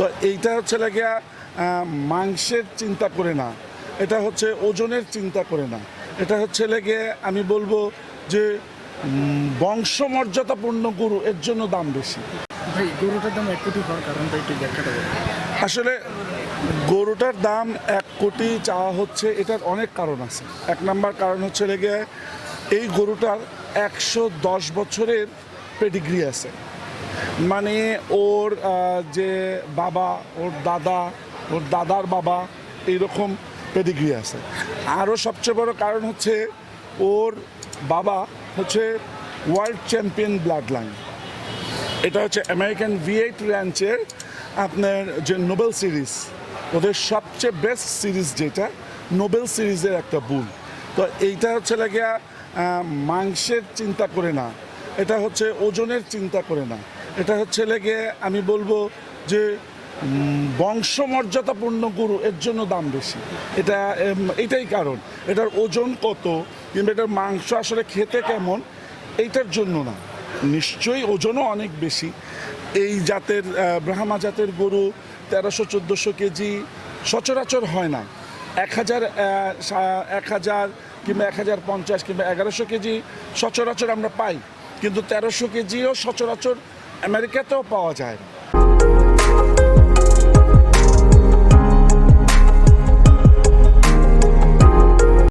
তো এইটা হচ্ছে লাগিয়া আহ, মাংসের চিন্তা করে না। এটা হচ্ছে ওজনের চিন্তা করে না। এটা হচ্ছে লেগে আমি বলব যে বংশমর্যাদাপূর্ণ গরু এর জন্য দাম বেশি। ভাই গরুটার দাম এক কোটি হওয়ার কারণটা একটু ব্যাখ্যাটা আসলে গরুটার দাম এক কোটি চাওয়া হচ্ছে এটার অনেক কারণ আছে। এক নাম্বার কারণ হচ্ছে লেগে এই গরুটার একশো দশ বছরের পেডিগ্রি আছে। মানে ওর যে বাবা ওর দাদা ওর দাদার বাবা এইরকম পেডিগ্রি আছে। আরও সবচেয়ে বড় কারণ হচ্ছে ওর বাবা হচ্ছে ওয়ার্ল্ড চ্যাম্পিয়ন ব্লাড লাইন এটা হচ্ছে আমেরিকান ভি এইট র্যাঞ্চের আপনার যে নোবেল সিরিজ ওদের সবচেয়ে বেস্ট সিরিজ যেটা নোবেল সিরিজের একটা বুল তো এইটা হচ্ছে আহ, মাংসের চিন্তা করে না। এটা হচ্ছে ওজনের চিন্তা করে না। এটা হচ্ছে লেগে আমি বলব যে বংশমর্যাদাপূর্ণ গরু, এর জন্য দাম বেশি। এটা এটাই কারণ। এটার ওজন কত, কিংবা এটার মাংস আসলে খেতে কেমন, এইটার জন্য না। নিশ্চয়ই ওজনও অনেক বেশি। এই জাতের ব্রাহ্মা জাতের গরু তেরোশো, চোদ্দোশো কেজি সচরাচর হয় না। এক হাজার এক হাজার কিংবা এক হাজার পঞ্চাশ কিংবা এগারোশো কেজি সচরাচর আমরা পাই। কিন্তু তেরোশো কেজিও সচরাচর আমেরিকাতেও পাওয়া যায় না।